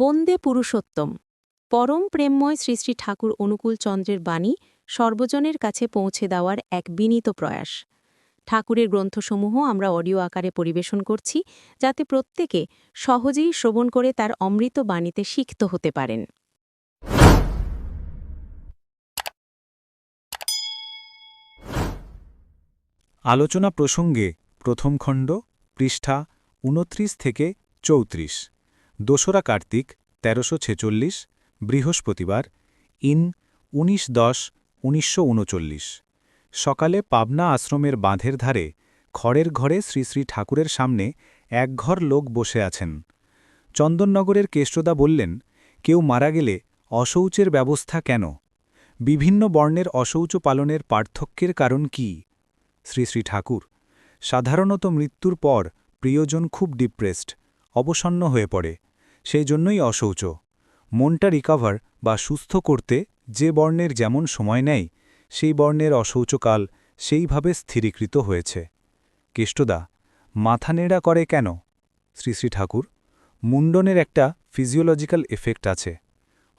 বন্দে পুরুষোত্তম। পরম প্রেমময় শ্রী শ্রী ঠাকুর অনুকূল চন্দ্রের বাণী সর্বজনের কাছে পৌঁছে দেওয়ার এক বিনীত প্রয়াস। ঠাকুরের গ্রন্থসমূহ আমরা অডিও আকারে পরিবেশন করছি, যাতে প্রত্যেকে সহজেই শ্রবণ করে তার অমৃত বাণীতে সিক্ত হতে পারেন। আলোচনা প্রসঙ্গে প্রথম খণ্ড পৃষ্ঠা উনত্রিশ থেকে চৌত্রিশ। দোসরা কার্তিক, তেরোশো ছেচল্লিশ, বৃহস্পতিবার, ইন উনিশ দশ, উনিশশো সকালে পাবনা আশ্রমের বাঁধের ধারে, খড়ের ঘরে শ্রী শ্রী ঠাকুরের সামনে এক ঘর লোক বসে আছেন। চন্দননগরের কেষ্টদা বললেন, কেউ মারা গেলে অশৌচের ব্যবস্থা কেন? বিভিন্ন বর্ণের অশৌচ পালনের পার্থক্যের কারণ কি? শ্রী শ্রী ঠাকুর, সাধারণত মৃত্যুর পর প্রিয়জন খুব ডিপ্রেসড, অবসন্ন হয়ে পড়ে। সেই জন্যই অশৌচ মনটা রিকাভার বা সুস্থ করতে যে বর্ণের যেমন সময় নেয়, সেই বর্ণের অশৌচকাল সেইভাবে স্থিরীকৃত হয়েছে। কেষ্টদা, মাথা নেড়া করে কেন? শ্রী শ্রী ঠাকুর, মুন্ডনের একটা ফিজিওলজিক্যাল এফেক্ট আছে।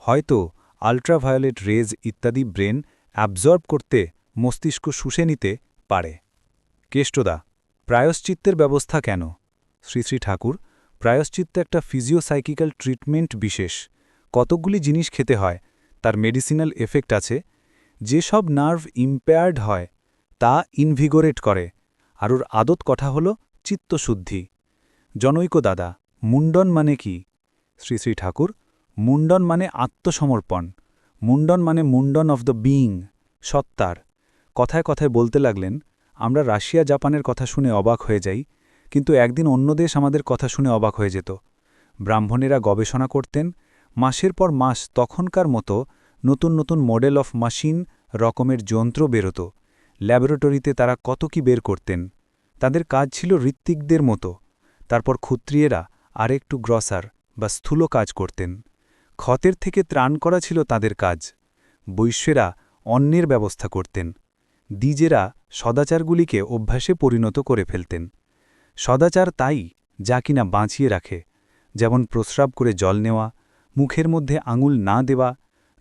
হয়তো আল্ট্রাভায়োলেট রেজ ইত্যাদি ব্রেন অ্যাবজর্ব করতে মস্তিষ্ক শুষে নিতে পারে। কেষ্টদা, প্রায়শ্চিত্তের ব্যবস্থা কেন? শ্রী শ্রী ঠাকুর প্রায়শ্চিত্ত একটা ফিজিওসাইকিক্যাল ট্রিটমেন্ট বিশেষ। কতকগুলি জিনিস খেতে হয়, তার মেডিসিনাল এফেক্ট আছে। যেসব নার্ভ ইম্পেয়ার্ড হয়, তা ইনভিগোরেট করে। আর ওর আদত কথা হল চিত্তশুদ্ধি। জনৈক দাদা, মুন্ডন মানে কি? শ্রী শ্রী ঠাকুর, মুন্ডন মানে আত্মসমর্পণ। মুন্ডন মানে মুন্ডন অফ দ্য বিইং, সত্তার। কথায় কথায় বলতে লাগলেন, আমরা রাশিয়া জাপানের কথা শুনে অবাক হয়ে যাই। কিন্তু একদিন অন্য দেশ আমাদের কথা শুনে অবাক হয়ে যেত। ব্রাহ্মণেরা গবেষণা করতেন, মাসের পর মাস তখনকার মতো নতুন নতুন মডেল অফ মাশিন রকমের যন্ত্র বেরোত। ল্যাবরেটরিতে তারা কত কি বের করতেন। তাদের কাজ ছিল ঋত্বিকদের মতো। তারপর ক্ষত্রিয়েরা আরেকটু গ্রসার বা স্থূল কাজ করতেন। ক্ষতের থেকে ত্রাণ করা ছিল তাদের কাজ। বৈশ্যেরা অন্যের ব্যবস্থা করতেন। দ্বিজেরা সদাচারগুলিকে অভ্যাসে পরিণত করে ফেলতেন। সদাচার তাই যা কিনা বাঁচিয়ে রাখে, যেমন প্রস্রাব করে জল নেওয়া, মুখের মধ্যে আঙুল না দেওয়া,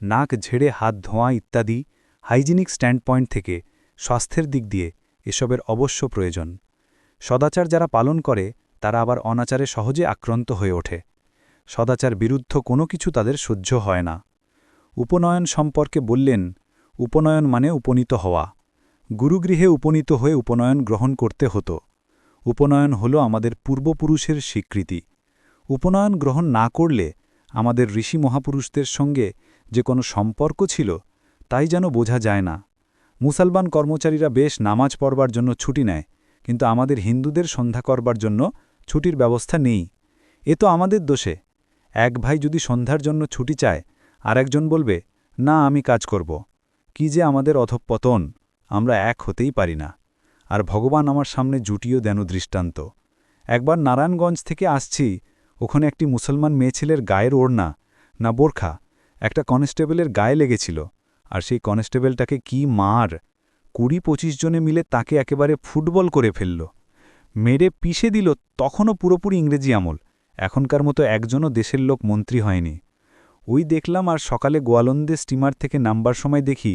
নাক ঝেড়ে হাত ধোঁয়া ইত্যাদি হাইজিনিক স্ট্যান্ডপয়েন্ট থেকে স্বাস্থ্যের দিক দিয়ে এসবের অবশ্য প্রয়োজন। সদাচার যারা পালন করে, তারা আবার অনাচারে সহজে আক্রান্ত হয়ে ওঠে। সদাচার বিরুদ্ধ কোনো কিছু তাদের সহ্য হয় না। উপনয়ন সম্পর্কে বললেন, উপনয়ন মানে উপনীত হওয়া। গুরুগৃহে উপনীত হয়ে উপনয়ন গ্রহণ করতে হতো। উপনয়ন হল আমাদের পূর্বপুরুষের স্বীকৃতি। উপনয়ন গ্রহণ না করলে আমাদের ঋষি মহাপুরুষদের সঙ্গে যে কোনো সম্পর্ক ছিল, তাই যেন বোঝা যায় না। মুসলমান কর্মচারীরা বেশ নামাজ পড়বার জন্য ছুটি নেয়, কিন্তু আমাদের হিন্দুদের সন্ধ্যা করবার জন্য ছুটির ব্যবস্থা নেই। এ তো আমাদের দোষে। এক ভাই যদি সন্ধ্যার জন্য ছুটি চায় আর একজন বলবে, না, আমি কাজ করব। কি যে আমাদের অধঃপতন, আমরা এক হতেই পারি না। আর ভগবান আমার সামনে জুটিও দেন দৃষ্টান্ত। একবার নারায়ণগঞ্জ থেকে আসছি, ওখানে একটি মুসলমান মেয়ে ছেলের গায়ের ওড়না, না বোরখা, একটা কনস্টেবলের গায়ে লেগেছিল, আর সেই কনস্টেবলটাকে কি মার, কুড়ি পঁচিশ জনে মিলে তাকে একেবারে ফুটবল করে ফেলল। মেরে পিষে দিল তখনও পুরোপুরি ইংরেজি আমল, এখনকার মতো একজনও দেশের লোক মন্ত্রী হয়নি। ওই দেখলাম আর সকালে গোয়ালন্দে স্টিমার থেকে নাম্বার সময় দেখি,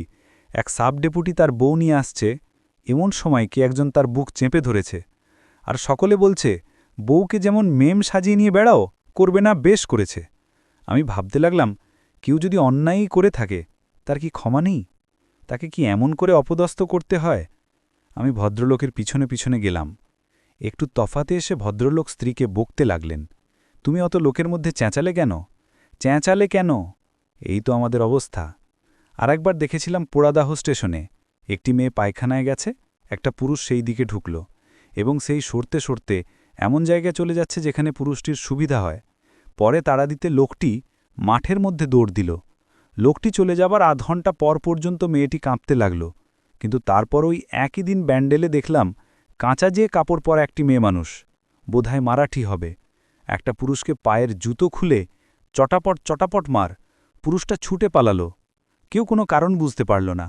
এক সাব ডেপুটি তার বউ নিয়ে আসছে এমন সময় কি একজন তার বুক চেপে ধরেছে আর সকলে বলছে, বউকে যেমন মেম সাজিয়ে নিয়ে বেড়াও, করবে না বেশ করেছে। আমি ভাবতে লাগলাম, কেউ যদি অন্যায়ই করে থাকে, তার কি ক্ষমা নেই? তাকে কি এমন করে অপদস্থ করতে হয়? আমি ভদ্রলোকের পিছনে পিছনে গেলাম। একটু তফাতে এসে ভদ্রলোক স্ত্রীকে বকতে লাগলেন, তুমি অত লোকের মধ্যে চেঁচালে কেন? চেঁচালে কেন? এই তো আমাদের অবস্থা। আর একবার দেখেছিলাম পোড়াদাহ স্টেশনে। একটি মেয়ে পায়খানায় গেছে, একটা পুরুষ সেই দিকে ঢুকল এবং সেই সরতে সরতে এমন জায়গায় চলে যাচ্ছে যেখানে পুরুষটির সুবিধা হয়। পরে তাড়া দিতে লোকটি মাঠের মধ্যে দৌড় দিল। লোকটি চলে যাবার আধ ঘণ্টা পর পর্যন্ত মেয়েটি কাঁপতে লাগল। কিন্তু তারপর ওই একই দিন ব্যান্ডেলে দেখলাম কাঁচা যে কাপড় পর একটি মেয়ে মানুষ, বোধহয় মারাঠি হবে। একটা পুরুষকে পায়ের জুতো খুলে চটাপট চটাপট মার, পুরুষটা ছুটে পালালো। কেউ কোনো কারণ বুঝতে পারল না।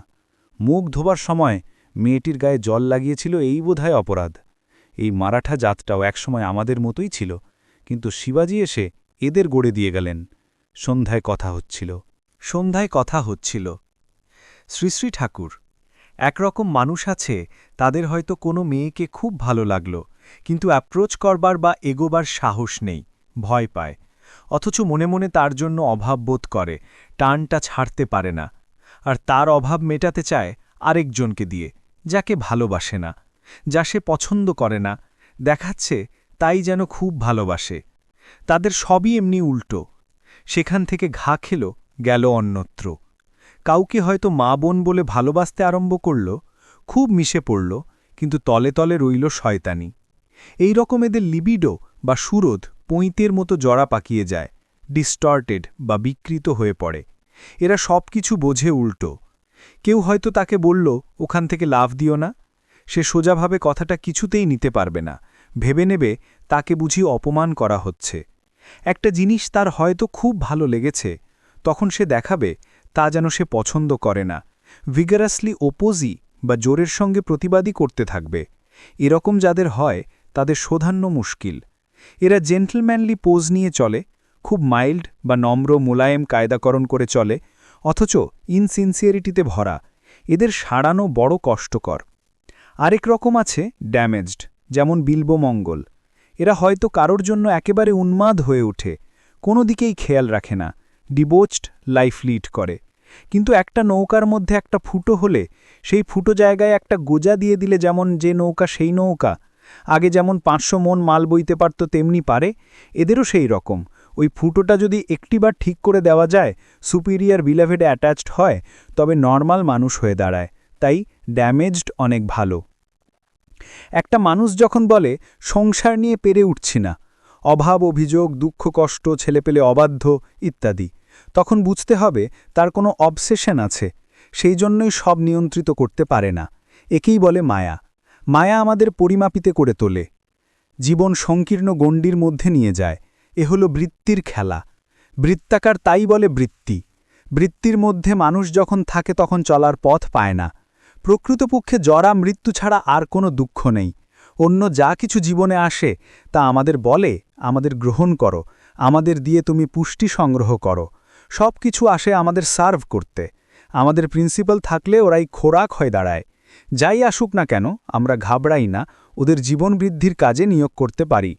মুখ ধোবার সময় মেয়েটির গায়ে জল লাগিয়েছিল এই বোধহয় অপরাধ। এই মারাঠা জাতটাও একসময় আমাদের মতোই ছিল, কিন্তু শিবাজি এসে এদের গড়ে দিয়ে গেলেন। সন্ধ্যায় কথা হচ্ছিল। সন্ধ্যায় কথা হচ্ছিল। শ্রী শ্রী ঠাকুর, একরকম মানুষ আছে, তাদের হয়তো কোনো মেয়েকে খুব ভালো লাগল, কিন্তু অ্যাপ্রোচ করবার বা এগোবার সাহস নেই, ভয় পায়। অথচ মনে মনে তার জন্য অভাব বোধ করে, টানটা ছাড়তে পারে না। আর তার অভাব মেটাতে চায় আরেকজনকে দিয়ে, যাকে ভালোবাসে না, যা সে পছন্দ করে না। দেখাচ্ছে তাই যেন খুব ভালোবাসে। তাদের সবই এমনি উল্টো। সেখান থেকে ঘা খেল, গেল অন্যত্র। কাউকে হয়তো মা বোন বলে ভালোবাসতে আরম্ভ করল, খুব মিশে পড়ল, কিন্তু তলে তলে রইল শয়তানি। এই রকম এদের লিবিডো বা সুরোধ পৈঁতের মতো জড়া পাকিয়ে যায় ডিস্টর্টেড বা বিকৃত হয়ে পড়ে। এরা সব কিছু বোঝে উল্টো। কেউ হয়তো তাকে বলল, ওখান থেকে লাভ দিও না। সে সোজাভাবে কথাটা কিছুতেই নিতে পারবে না। ভেবে নেবে তাকে বুঝি অপমান করা হচ্ছে। একটা জিনিস তার হয়তো খুব ভালো লেগেছে। তখন সে দেখাবে, তা যেন সে পছন্দ করে না। ভিগারাসলি ওপোজি বা জোরের সঙ্গে প্রতিবাদী করতে থাকবে। এরকম যাদের হয়, তাদের শোধান্য মুশকিল। এরা জেন্টলম্যানলি পোজ নিয়ে চলে খুব মাইল্ড বা নম্র মোলায়েম কায়দাকরণ করে চলে, অথচ ইনসিনসিয়ারিটিতে ভরা। এদের সাড়ানো বড় কষ্টকর। আরেক রকম আছে ড্যামেজড, যেমন বিল্বমঙ্গল এরা হয়তো কারোর জন্য একেবারে উন্মাদ হয়ে ওঠে, কোনো দিকেই খেয়াল রাখে না, ডিবোচড লাইফ লিড করে। কিন্তু একটা নৌকার মধ্যে একটা ফুটো হলে, সেই ফুটো জায়গায় একটা গোজা দিয়ে দিলে যেমন যে নৌকা সেই নৌকা, আগে যেমন পাঁচশো মন মাল বইতে পারত তেমনি পারে, এদেরও সেই রকম। ওই ফুটোটা যদি একটিবার ঠিক করে দেওয়া যায় সুপিরিয়ার বিলাভেডে অ্যাটাচড হয়, তবে নর্মাল মানুষ হয়ে দাঁড়ায়। তাই ড্যামেজড অনেক ভালো। একটা মানুষ যখন বলে, সংসার নিয়ে পেরে উঠছি না, অভাব, অভিযোগ, দুঃখ, কষ্ট, ছেলেপেলে অবাধ্য, ইত্যাদি, তখন বুঝতে হবে তার কোনো অবসেশন আছে। সেই জন্যই সব নিয়ন্ত্রিত করতে পারে না। একেই বলে মায়া। মায়া আমাদের পরিমাপিতে করে তোলে। জীবন সংকীর্ণ গণ্ডির মধ্যে নিয়ে যায়। এ হল বৃত্তির খেলা। বৃত্তাকার তাই বলে বৃত্তি। বৃত্তির মধ্যে মানুষ যখন থাকে তখন চলার পথ পায় না। প্রকৃতপক্ষে জরা মৃত্যু ছাড়া আর কোনো দুঃখ নেই। অন্য যা কিছু জীবনে আসে, তা আমাদের বলে, আমাদের গ্রহণ করো, আমাদের দিয়ে তুমি পুষ্টি সংগ্রহ করো। সব কিছু আসে আমাদের সার্ভ করতে। আমাদের প্রিন্সিপাল থাকলে ওরাই খোরাক হয়ে দাঁড়ায়। যাই আসুক না কেন, আমরা ঘাবড়াই না, ওদের জীবন বৃদ্ধির কাজে নিয়োগ করতে পারি।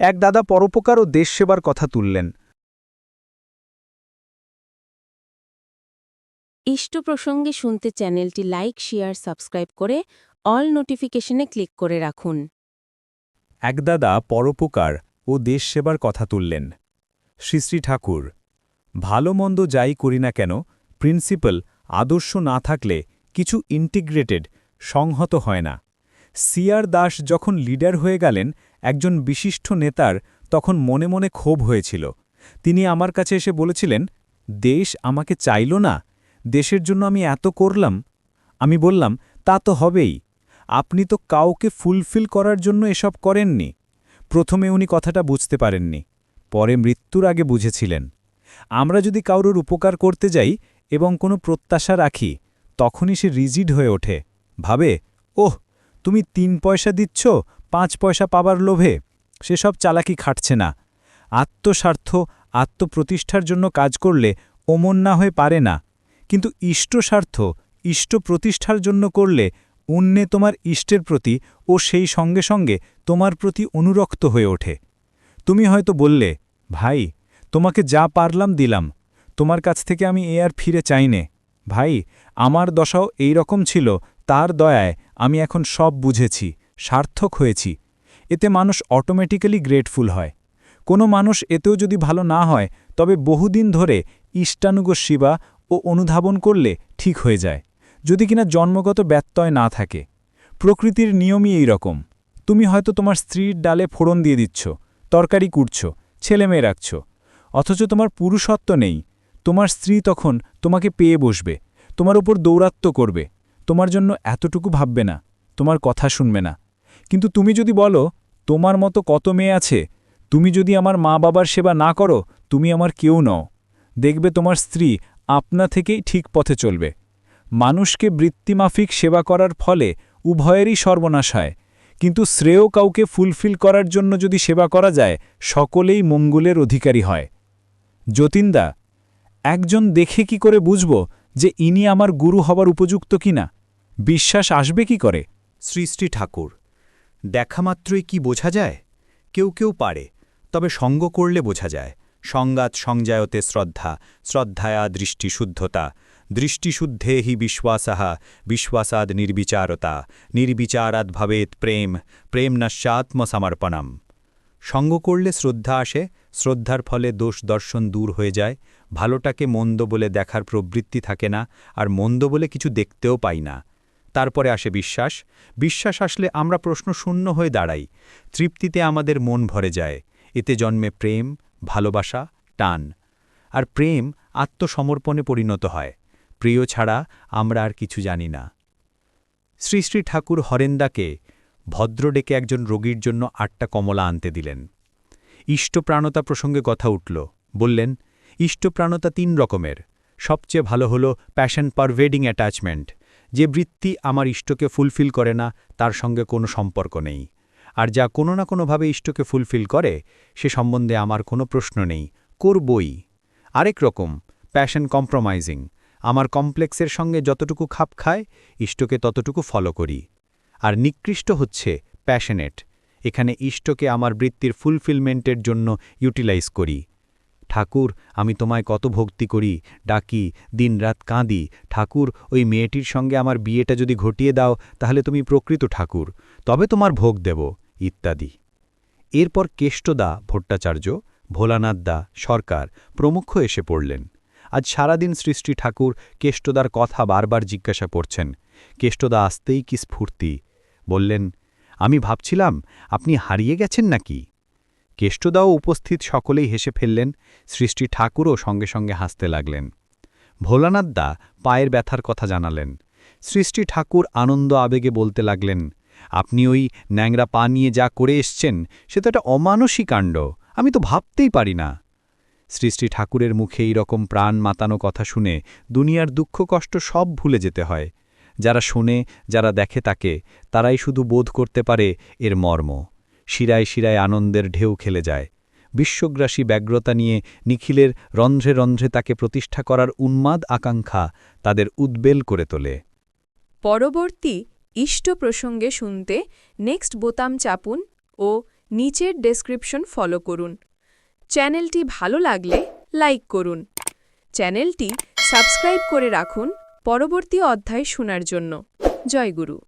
এক দাদা পরোপকার ও দেশ সেবার কথা তুললেন। ইষ্ট প্রসঙ্গে শুনতে চ্যানেলটি লাইক শেয়ার সাবস্ক্রাইব করে অল নোটিফিকেশনে ক্লিক করে রাখুন। একদাদা পরোপকার ও দেশ সেবার কথা তুললেন। শ্রী শ্রী ঠাকুর ভালো মন্দ যাই করি না কেন প্রিন্সিপাল আদর্শ না থাকলে কিছু ইন্টিগ্রেটেড সংহত হয় না। সিআর দাস যখন লিডার হয়ে গেলেন একজন বিশিষ্ট নেতার তখন মনে মনে ক্ষোভ হয়েছিল। তিনি আমার কাছে এসে বলেছিলেন, দেশ আমাকে চাইল না, দেশের জন্য আমি এত করলাম। আমি বললাম, তা তো হবেই, আপনি তো কাউকে ফুলফিল করার জন্য এসব করেননি। প্রথমে উনি কথাটা বুঝতে পারেননি, পরে মৃত্যুর আগে বুঝেছিলেন। আমরা যদি কাউরুর উপকার করতে যাই এবং কোনো প্রত্যাশা রাখি, তখনই সে রিজিড হয়ে ওঠে। ভাবে, ওহ, তুমি তিন পয়সা দিচ্ছ পাঁচ পয়সা পাবার লোভে সেসব চালাকি খাটছে না। আত্মস্বার্থ, আত্মপ্রতিষ্ঠার জন্য কাজ করলে ওমন না হয়ে পারে না। কিন্তু ইষ্টস্বার্থ ইষ্ট প্রতিষ্ঠার জন্য করলে অন্যে তোমার ইষ্টের প্রতি ও সেই সঙ্গে সঙ্গে তোমার প্রতি অনুরক্ত হয়ে ওঠে। তুমি হয়তো বললে, ভাই, তোমাকে যা পারলাম দিলাম। তোমার কাছ থেকে আমি এ আর ফিরে চাইনে ভাই, আমার দশাও এই রকম ছিল, তার দয়ায় আমি এখন সব বুঝেছি। সার্থক হয়েছি। এতে মানুষ অটোমেটিক্যালি গ্রেটফুল হয়। কোনো মানুষ এতেও যদি ভালো না হয়, তবে বহুদিন ধরে ইষ্টানুগ শিবা ও অনুধাবন করলে ঠিক হয়ে যায়, যদি কিনা জন্মগত ব্যত্যয় না থাকে। প্রকৃতির নিয়মই এই রকম। তুমি হয়তো তোমার স্ত্রীর ডালে ফোড়ন দিয়ে দিচ্ছ, তরকারি কুটছ, ছেলেমেয়ে রাখছ, অথচ তোমার পুরুষত্ব নেই। তোমার স্ত্রী তখন তোমাকে পেয়ে বসবে, তোমার উপর দৌরাত্ম করবে, তোমার জন্য এতটুকু ভাববে না, তোমার কথা শুনবে না। কিন্তু তুমি যদি বলো, তোমার মতো কত মেয়ে আছে? তুমি যদি আমার মা বাবার সেবা না করো, তুমি আমার কেউ নও। দেখবে তোমার স্ত্রী আপনা থেকেই ঠিক পথে চলবে। মানুষকে বৃত্তিমাফিক সেবা করার ফলে উভয়েরই সর্বনাশ হয়। কিন্তু শ্রেয় কাউকে ফুলফিল করার জন্য যদি সেবা করা যায়, সকলেই মঙ্গলের অধিকারী হয়। যতীনদা, একজন দেখে কি করে বুঝব যে ইনি আমার গুরু হবার উপযুক্ত কিনা? বিশ্বাস আসবে কি করে? শ্রী ঠাকুর দেখামাত্রই কি বোঝা যায়? কেউ কেউ পারে, তবে সঙ্গ করলে বোঝা যায়। সংগাত সংজায়তে শ্রদ্ধা, শ্রদ্ধায়া দৃষ্টিশুদ্ধতা। দৃষ্টিশুদ্ধে হি বিশ্বাসাহা, বিশ্বাসাদ নির্বিচারতা। নির্বিচারাদ ভবেত প্রেম প্রেম নশ্চাত্মসমর্পণম। সঙ্গ করলে শ্রদ্ধা আসে, শ্রদ্ধার ফলে দোষ দর্শন দূর হয়ে যায়। ভালোটাকে মন্দ বলে দেখার প্রবৃত্তি থাকে না, আর মন্দ বলে কিছু দেখতেও পাই না। তারপরে আসে বিশ্বাস। বিশ্বাস আসলে আমরা প্রশ্ন শূন্য হয়ে দাঁড়াই। তৃপ্তিতে আমাদের মন ভরে যায়। এতে জন্মে প্রেম, ভালোবাসা, টান। আর প্রেম আত্মসমর্পণে পরিণত হয়। প্রিয় ছাড়া আমরা আর কিছু জানি না। শ্রী শ্রী ঠাকুর হরেন্দাকে ভদ্র ডেকে একজন রোগীর জন্য আটটা কমলা আনতে দিলেন। ইষ্টপ্রাণতা প্রসঙ্গে কথা উঠল। বললেন, ইষ্টপ্রাণতা তিন রকমের। সবচেয়ে ভালো হল প্যাশন পারভেডিং অ্যাটাচমেন্ট। যে বৃত্তি আমার ইষ্টকে ফুলফিল করে না, তার সঙ্গে কোনো সম্পর্ক নেই। আর যা কোনো না কোনোভাবে ইষ্টকে ফুলফিল করে, সে সম্বন্ধে আমার কোনো প্রশ্ন নেই। করবই। আরেক রকম প্যাশন কম্প্রোমাইজিং আমার কমপ্লেক্সের সঙ্গে যতটুকু খাপ খায়, ইষ্টকে ততটুকু ফলো করি। আর নিকৃষ্ট হচ্ছে প্যাশনেট এখানে ইষ্টকে আমার বৃত্তির ফুলফিলমেন্টের জন্য ইউটিলাইজ করি। ঠাকুর, আমি তোমায় কত ভক্তি করি, ডাকি, দিনরাত কাঁদি, ঠাকুর, ওই মেয়েটির সঙ্গে আমার বিয়েটা যদি ঘটিয়ে দাও, তাহলে তুমি প্রকৃত ঠাকুর, তবে তোমার ভোগ দেব, ইত্যাদি। এরপর কেষ্টদা, ভট্টাচার্য, ভোলানাথ দা, সরকার, প্রমুখ এসে পড়লেন। আজ সারাদিন সৃষ্টি ঠাকুর কেষ্টদার কথা বারবার জিজ্ঞাসা করছেন। কেষ্টদা আসতেই কি স্ফূর্তি, বললেন, আমি ভাবছিলাম, আপনি হারিয়ে গেছেন নাকি? কেষ্টদাও উপস্থিত সকলেই হেসে ফেললেন, সৃষ্টি ঠাকুরও সঙ্গে সঙ্গে হাসতে লাগলেন। ভোলানাথ দা পায়ের ব্যথার কথা জানালেন। সৃষ্টি ঠাকুর আনন্দ আবেগে বলতে লাগলেন, আপনি ওই ন্যাংরা পা নিয়ে যা করে এসছেন, সে তো একটা অমানসী কাণ্ড, আমি তো ভাবতেই পারি না। সৃষ্টি ঠাকুরের মুখে এই রকম প্রাণ মাতানো কথা শুনে দুনিয়ার দুঃখ কষ্ট সব ভুলে যেতে হয়। যারা শোনে, যারা দেখে তাকে, তারাই শুধু বোধ করতে পারে এর মর্ম। শিরায় শিরায় আনন্দের ঢেউ খেলে যায়। বিশ্বগ্রাসী ব্যগ্রতা নিয়ে নিখিলের রন্ধ্রে রন্ধ্রে তাকে প্রতিষ্ঠা করার উন্মাদ আকাঙ্ক্ষা তাদের উদ্বেল করে তোলে। পরবর্তী ইষ্ট প্রসঙ্গে শুনতে নেক্সট বোতাম চাপুন ও নিচের ডেসক্রিপশন ফলো করুন। চ্যানেলটি ভালো লাগলে লাইক করুন। চ্যানেলটি সাবস্ক্রাইব করে রাখুন পরবর্তী অধ্যায় শোনার জন্য। জয় গুরু।